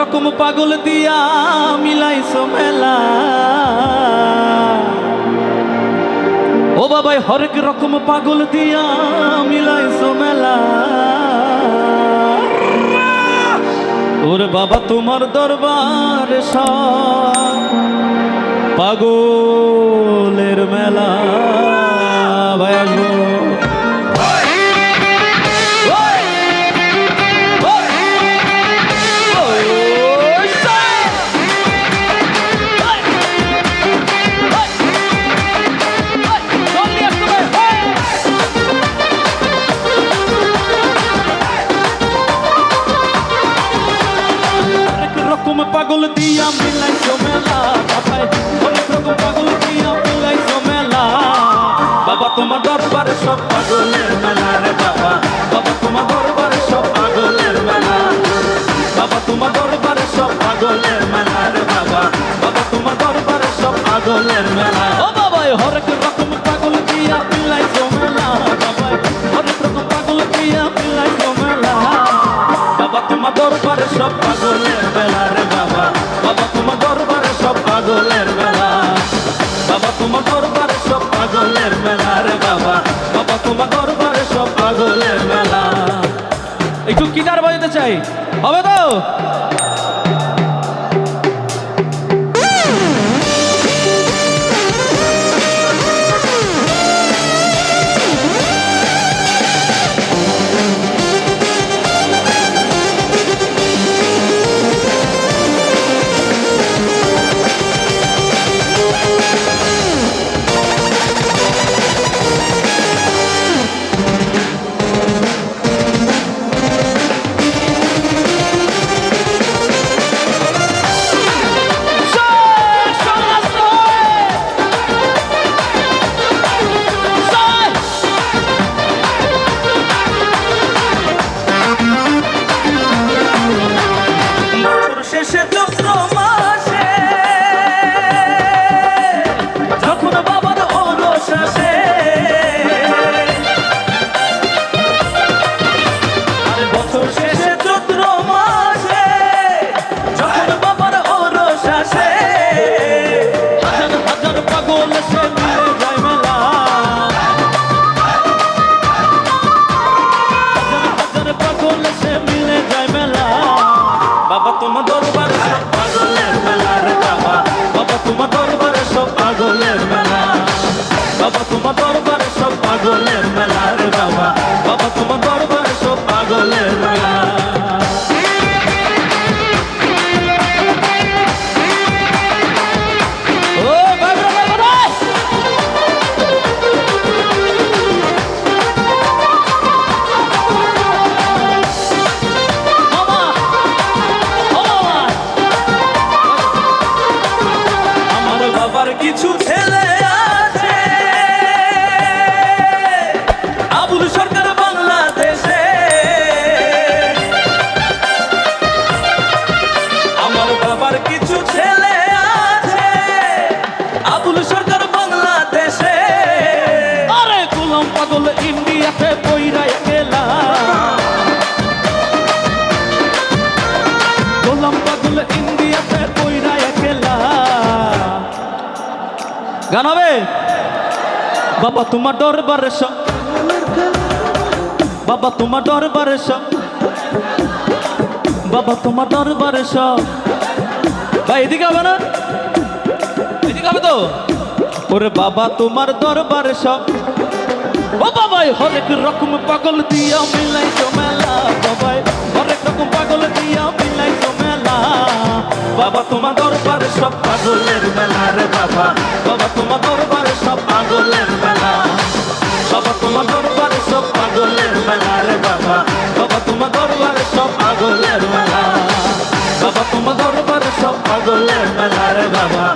রকম পাগল দিয়া মিলাইছো মেলা। ও বাবাই, হরেক রকম পাগল দিয়া মিলাইছো মেলা। ওর বাবা তোমার দরবার পাগলের মেলা। বাবা, তোমার দরবারে সব পাগলের মেলা রে বাবা। বাবা, তোমার দরবারে সব পাগলের মেলা। বাবা, তোমার দরবারে সব পাগলের মেলা রে বাবা। বাবা, তোমার দরবারে সব পাগলের মেলা। ও বাবাই হরেক রকম পাগল দিয়া মিলাইছো মেলা। বাবাই হরেক রকম পাগল দিয়া মিলাইছো মেলা। বাবা, তোমার দরবারে সব পাগলের মেলা। সব পাগলের মেলা রে বাবা। বাবা, তোমার দরবারে সব পাগলের মেলা। একটু কিনার বাজাতে চাই। হবে তো? সব গান হবে? বাবা, তোমার দরবারে সব। বাবা, তোমার দরবারে সব। বাবা, তোমার দরবারে সব। ভাই, এদিকে হবে না? এদিকে হবে তো? ওরে বাবা, তোমার দরবারে সব। ও বাবাই, হরেক রকম পাগল দিয়া মিলাই মেলা। বাবাই, হরেক রকম পাগল দিয়া মিলাই মেলা। বাবা, তোমার দরবারে সব পাগলের মেলা। রে বাবা বাবা তোমার দরবারে সব পাগলের মেলা। বাবা তোমার দরবারে সব পাগলের মেলা রে বাবা বাবা তোমার দরবারে সব পাগলের মেলা। বাবা তোমার দরবারে সব পাগলের মেলা রে বাবা।